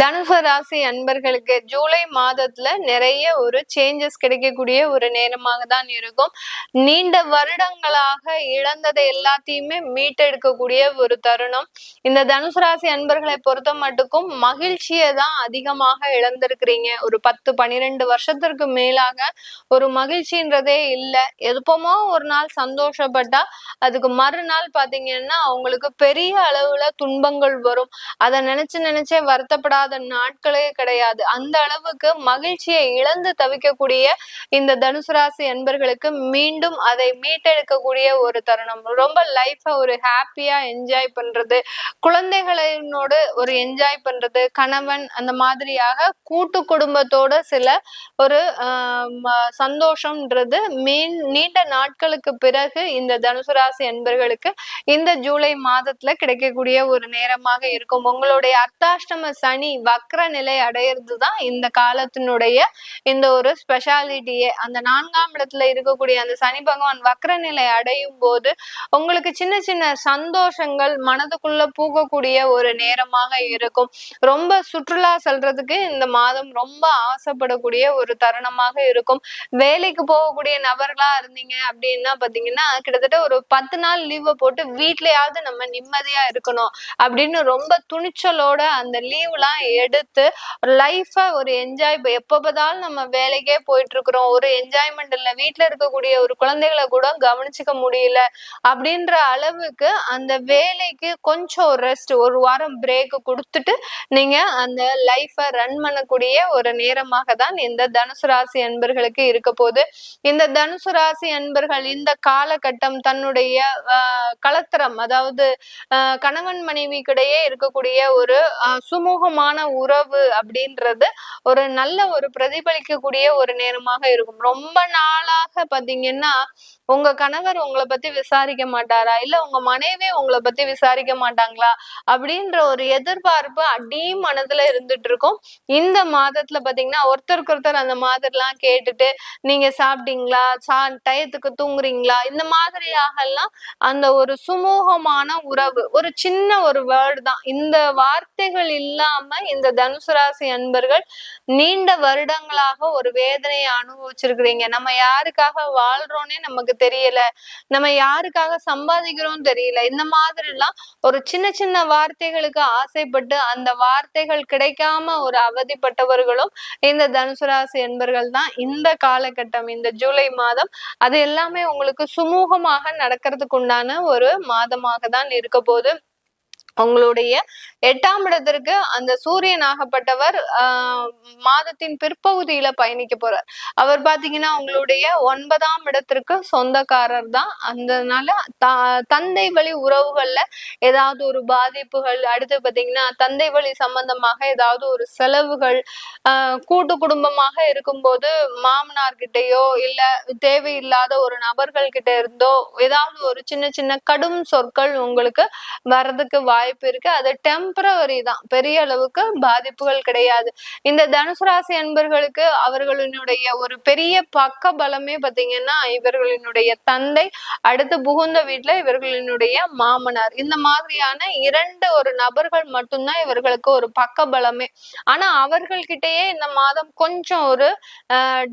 தனுசு ராசி அன்பர்களுக்கு ஜூலை மாதத்துல நிறைய ஒரு சேஞ்சஸ் கிடைக்கக்கூடிய ஒரு நேரமாக தான் இருக்கும். நீண்ட வருடங்களாக இழந்ததை எல்லாத்தையுமே மீட்டெடுக்கக்கூடிய ஒரு தருணம். இந்த தனுசு ராசி அன்பர்களை பொறுத்த மட்டுக்கும் மகிழ்ச்சியை தான் அதிகமாக இழந்திருக்கிறீங்க. ஒரு பத்து பனிரெண்டு வருஷத்திற்கு மேலாக ஒரு மகிழ்ச்சின்றதே இல்லை. எப்பமோ ஒரு நாள் சந்தோஷப்பட்டா அதுக்கு மறுநாள் பாத்தீங்கன்னா அவங்களுக்கு பெரிய அளவுல துன்பங்கள் வரும். அதை நினைச்சு நினைச்சே வருத்தப்படாத இல்லாத நாட்களே கிடையாது. அந்த அளவுக்கு மகிழ்ச்சியை இழந்து தவிக்கக்கூடிய இந்த தனுசு ராசி அன்பர்களுக்கு மீண்டும் அதை மீட்டெடுக்கக்கூடிய ஒரு தருணம். ரொம்ப லைஃப ஒரு ஹாப்பியா என்ஜாய் பண்றது குழந்தைகளோடு ஒரு என்ஜாய் பண்றது கணவன் அந்த மாதிரியாக கூட்டு குடும்பத்தோட சில ஒரு சந்தோஷம்ன்றது மீன் நீண்ட நாட்களுக்கு பிறகு இந்த தனுசு ராசி அன்பர்களுக்கு இந்த ஜூலை மாதத்துல கிடைக்கக்கூடிய ஒரு நேரமாக இருக்கும். உங்களுடைய அர்த்தாஷ்டம சனி வக்ர நிலை அடையிறது தான் இந்த காலத்தினுடைய இந்த ஒரு ஸ்பெஷாலிட்டியே அந்த நான்காம் இடத்துல இருக்கக்கூடிய அந்த சனி பகவான் வக்ர நிலை அடையும் போது உங்களுக்கு சின்ன சின்ன சந்தோஷங்கள் மனதுக்குள்ள பூக்கக்கூடிய ஒரு நேரமாக இருக்கும். ரொம்ப சுற்றுலா செல்றதுக்கு இந்த மாதம் ரொம்ப ஆசைப்படக்கூடிய ஒரு தருணமாக இருக்கும். வேலைக்கு போகக்கூடிய நபர்களா இருந்தீங்க அப்படின்னா பாத்தீங்கன்னா கிட்டத்தட்ட ஒரு பத்து நாள் லீவை போட்டு வீட்லயாவது நம்ம நிம்மதியா இருக்கணும் அப்படின்னு ரொம்ப துணிச்சலோட அந்த லீவ்லாம் எடுத்து லைஃபை ஒரு என்ஜாய் எப்ப பார்த்தாலும் நம்ம வேலைக்கே போயிட்டு இருக்கிறோம் ஒரு என்ஜாய்மெண்ட் இல்ல வீட்டுல இருக்கக்கூடிய ஒரு குழந்தைகளை கூட கவனிச்சுக்க முடியல அப்படின்ற அளவுக்கு அந்த வேலைக்கு கொஞ்சம் ரெஸ்ட் ஒரு வாரம் பிரேக் கொடுத்துட்டு நீங்க அந்த லைஃபை ரன் பண்ணக்கூடிய ஒரு நேரமாக தான் இந்த தனுசு ராசி அன்பர்களுக்கு இருக்க போது இந்த தனுசு ராசி அன்பர்கள் இந்த காலகட்டம் தன்னுடைய கலத்திரம் அதாவது கணவன் மனைவிக்கிடையே இருக்கக்கூடிய ஒரு சுமூகமான உறவு அப்படின்றது ஒரு நல்ல ஒரு பிரதிபலிக்கக்கூடிய ஒரு நேரமாக இருக்கும். ரொம்ப நாளாக பாத்தீங்கன்னா உங்க கணவர் உங்களை பத்தி விசாரிக்க மாட்டாரா? இல்ல உங்க மனைவி உங்களை பத்தி விசாரிக்க மாட்டாங்களா? அப்படின்ற ஒரு எதிர்பார்ப்பு அடி மனதுல இருந்துட்டு இருக்கும் இந்த மாதத்துல பாத்தீங்கன்னா ஒருத்தருக்கு ஒருத்தர் அந்த மாதிரிலாம் கேட்டுட்டு நீங்க சாப்பிட்டீங்களா? சா டயத்துக்கு தூங்குறீங்களா? இந்த மாதிரியாக எல்லாம் அந்த ஒரு சுமூகமான உறவு ஒரு சின்ன ஒரு வேர்டு தான். இந்த வார்த்தைகள் இல்லாம இந்த தனுசு ராசி அன்பர்கள் நீண்ட வருடங்களாக ஒரு வேதனையை அனுபவிச்சிருக்கிறீங்க. நம்ம யாருக்காக வாழ்றோன்னே நமக்கு தெரியல. நம்ம யாருக்காக சம்பாதிக்கிறோம் தெரியல. இந்த மாதிரி எல்லாம் ஒரு சின்ன சின்ன வார்த்தைகளுக்கு ஆசைப்பட்டு அந்த வார்த்தைகள் கிடைக்காம ஒரு அவதிப்பட்டவர்களும் இந்த தனுசு ராசி என்பர்கள் தான் இந்த காலகட்டம் இந்த ஜூலை மாதம். அது எல்லாமே உங்களுக்கு சுமூகமாக நடக்கிறதுக்கு உண்டான ஒரு மாதமாக தான் இருக்க போது உங்களுடைய எட்டாம் இடத்திற்கு அந்த சூரியன் ஆகப்பட்டவர் ஆஹ் மாதத்தின் பிற்பகுதியில பயணிக்க போறார். அவர் பாத்தீங்கன்னா உங்களுடைய ஒன்பதாம் இடத்திற்கு சொந்தக்காரர் தான். அதனால தந்தை வழி உறவுகள்ல ஏதாவது ஒரு பாதிப்புகள் அடுத்து பாத்தீங்கன்னா தந்தை வழி சம்பந்தமாக ஏதாவது ஒரு செலவுகள் ஆஹ் கூட்டு குடும்பமாக இருக்கும்போது மாமனார் கிட்டயோ இல்ல தேவையில்லாத ஒரு நபர்கள் கிட்ட இருந்தோ ஏதாவது ஒரு சின்ன சின்ன கடும் சொற்கள் உங்களுக்கு வர்றதுக்கு வாய் வாய்ப்பு இருக்கு. அது டெம்பரவரி தான். பெரிய அளவுக்கு பாதிப்புகள் கிடையாது. இந்த தனுசு ராசி அன்பர்களுக்கு அவர்களினுடைய ஒரு பெரிய பக்க பலமே பாத்தீங்கன்னா இவர்களினுடைய தந்தை அடுத்து புகுந்த வீட்டுல இவர்களினுடைய மாமனார். இந்த மாதிரியான இரண்டு ஒரு நபர்கள் மட்டும்தான் இவர்களுக்கு ஒரு பக்க பலமே. ஆனா அவர்கள்கிட்டயே இந்த மாதம் கொஞ்சம் ஒரு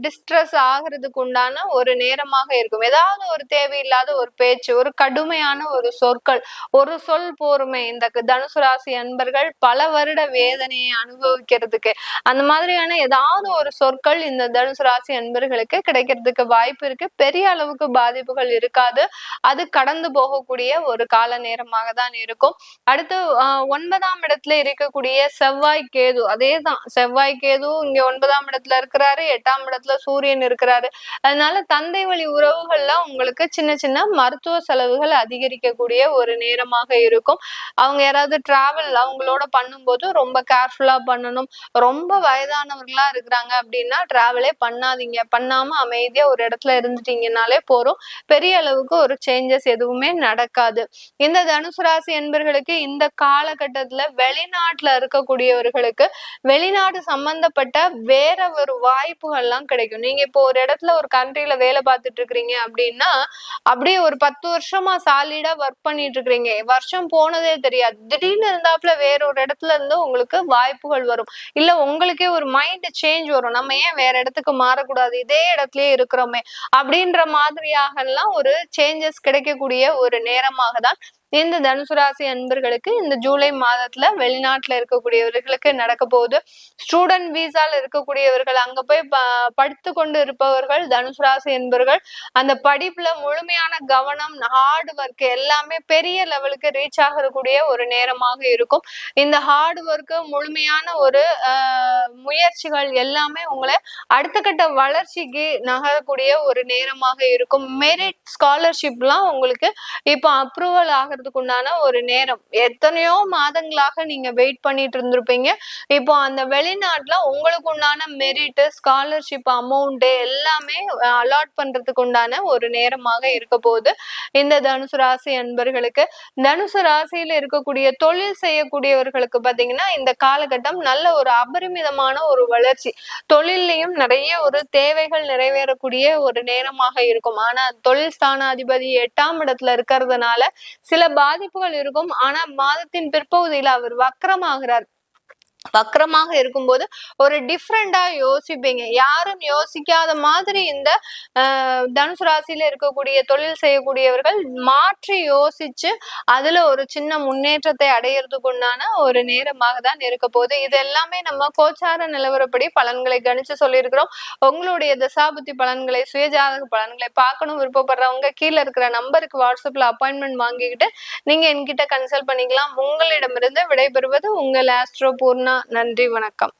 டிஸ்ட்ரெஸ் ஆகிறதுக்கு உண்டான ஒரு நேரமாக இருக்கும். ஏதாவது ஒரு தேவையில்லாத ஒரு பேச்சு ஒரு கடுமையான ஒரு சொற்கள் ஒரு சொல் போருமே இந்த இந்த தனுசு ராசி அன்பர்கள் பல வருட வேதனையை அனுபவிக்கிறதுக்கு அந்த மாதிரியான ஏதாவது ஒரு சொற்கள் இந்த தனுசு ராசி அன்பர்களுக்கு கிடைக்கிறதுக்கு வாய்ப்பு இருக்கு. பெரிய அளவுக்கு பாதிப்புகள் இருக்காது. அது கடந்து போகக்கூடிய ஒரு கால நேரமாக தான் இருக்கும். அடுத்து ஒன்பதாம் இடத்துல இருக்கக்கூடிய செவ்வாய் கேது அதே தான் செவ்வாய் கேது இங்க ஒன்பதாம் இடத்துல இருக்கிறாரு எட்டாம் இடத்துல சூரியன் இருக்கிறாரு. அதனால தந்தை வழி உறவுகள்ல உங்களுக்கு சின்ன சின்ன மருத்துவ செலவுகள் அதிகரிக்கக்கூடிய ஒரு நேரமாக இருக்கும். அவங்க யாராவது டிராவல் அவங்களோட பண்ணும்போது ரொம்ப கேர்ஃபுல்லா பண்ணணும். ரொம்ப வயதானவர்களா இருக்கிறாங்க அப்படின்னா டிராவலே பண்ணாதீங்க. பண்ணாம அமைதியா ஒரு இடத்துல இருந்துட்டீங்கனாலே போறோம் பெரிய அளவுக்கு ஒரு சேஞ்சஸ் எதுவுமே நடக்காது. இந்த தனுசு ராசி என்பர்களுக்கு இந்த காலகட்டத்துல வெளிநாட்டுல இருக்கக்கூடியவர்களுக்கு வெளிநாடு சம்பந்தப்பட்ட வேற ஒரு வாய்ப்புகள்லாம் கிடைக்கும். நீங்க இப்போ ஒரு இடத்துல ஒரு கண்ட்ரில வேலை பார்த்துட்டு இருக்கிறீங்க அப்படின்னா அப்படியே ஒரு பத்து வருஷமா சாலிடா ஒர்க் பண்ணிட்டு இருக்கிறீங்க வருஷம் போனதே தெரியாது. திடீர்னு இருந்தாப்புல வேற ஒரு இடத்துல இருந்து உங்களுக்கு வாய்ப்புகள் வரும். இல்ல உங்களுக்கே ஒரு மைண்ட் சேஞ்ச் வரும். நம்ம ஏன் வேற இடத்துக்கு மாறக்கூடாது? இதே இடத்துலயே இருக்கிறோமே. அப்படின்ற மாதிரியாக எல்லாம் ஒரு சேஞ்சஸ் கிடைக்கக்கூடிய ஒரு நேரமாக தான் இந்த தனுசு ராசி அன்பர்களுக்கு இந்த ஜூலை மாதத்துல வெளிநாட்டுல இருக்கக்கூடியவர்களுக்கு நடக்க போகுது. ஸ்டூடெண்ட் வீசால இருக்கக்கூடியவர்கள் அங்க போய் படுத்து கொண்டு இருப்பவர்கள் தனுசு ராசி என்பவர்கள் அந்த படிப்புல முழுமையான கவனம் ஹார்ட் ஒர்க் எல்லாமே பெரிய லெவலுக்கு ரீச் ஆகக்கூடிய ஒரு நேரமாக இருக்கும். இந்த ஹார்ட் ஒர்க்கு முழுமையான ஒரு முயற்சிகள் எல்லாமே உங்களை அடுத்த கட்ட வளர்ச்சிக்கு நகரக்கூடிய ஒரு நேரமாக இருக்கும். மெரிட் ஸ்காலர்ஷிப்லாம் உங்களுக்கு இப்போ அப்ரூவல் ஆகிறது வர்றதுக்கு உண்டான ஒரு நேரம். எத்தனையோ மாதங்களாக நீங்க வெயிட் பண்ணிட்டு இருந்திருப்பீங்க. இப்போ அந்த வெளிநாட்டுல உங்களுக்கு உண்டான மெரிட் ஸ்காலர்ஷிப் அமௌண்ட் எல்லாமே அலாட் பண்றதுக்கு உண்டான ஒரு நேரமாக இருக்க போகுது. இந்த தனுசு ராசி அன்பர்களுக்கு தனுசு ராசியில இருக்கக்கூடிய தொழில் செய்யக்கூடியவர்களுக்கு பாத்தீங்கன்னா இந்த காலகட்டம் நல்ல ஒரு அபரிமிதமான ஒரு வளர்ச்சி. தொழிலையும் நிறைய ஒரு தேவைகள் நிறைவேறக்கூடிய ஒரு நேரமாக இருக்கும். ஆனா தொழில் ஸ்தானாதிபதி எட்டாம் இடத்துல இருக்கிறதுனால சில பாதிப்புகள் இருக்கும். ஆனா மாதத்தின் பிற்பகுதியில் அவர் வக்கரமாகிறார். வக்கரமாக இருக்கும்போது ஒரு டிஃப்ரெண்டா யோசிப்பீங்க. யாரும் யோசிக்காத மாதிரி இந்த தனுசு ராசியில இருக்கக்கூடிய தொழில் செய்யக்கூடியவர்கள் மாற்றி யோசிச்சு அதுல ஒரு சின்ன முன்னேற்றத்தை அடையிறதுக்கு உண்டான ஒரு நேரமாக தான் இருக்க போகுது. இது எல்லாமே நம்ம கோச்சார நிலவரப்படி பலன்களை கணிச்சு சொல்லியிருக்கிறோம். உங்களுடைய தசாபுத்தி பலன்களை சுயஜாதக பலன்களை பார்க்கணும் விருப்பப்படுறவங்க கீழே இருக்கிற நம்பருக்கு வாட்ஸ்அப்ல அப்பாயின்மெண்ட் வாங்கிக்கிட்டு நீங்க என்கிட்ட கன்சல்ட் பண்ணிக்கலாம். உங்களிடமிருந்து விடைபெறுவது உங்கள் ஆஸ்ட்ரோ பூர்ணா நன்றி வணக்கம்.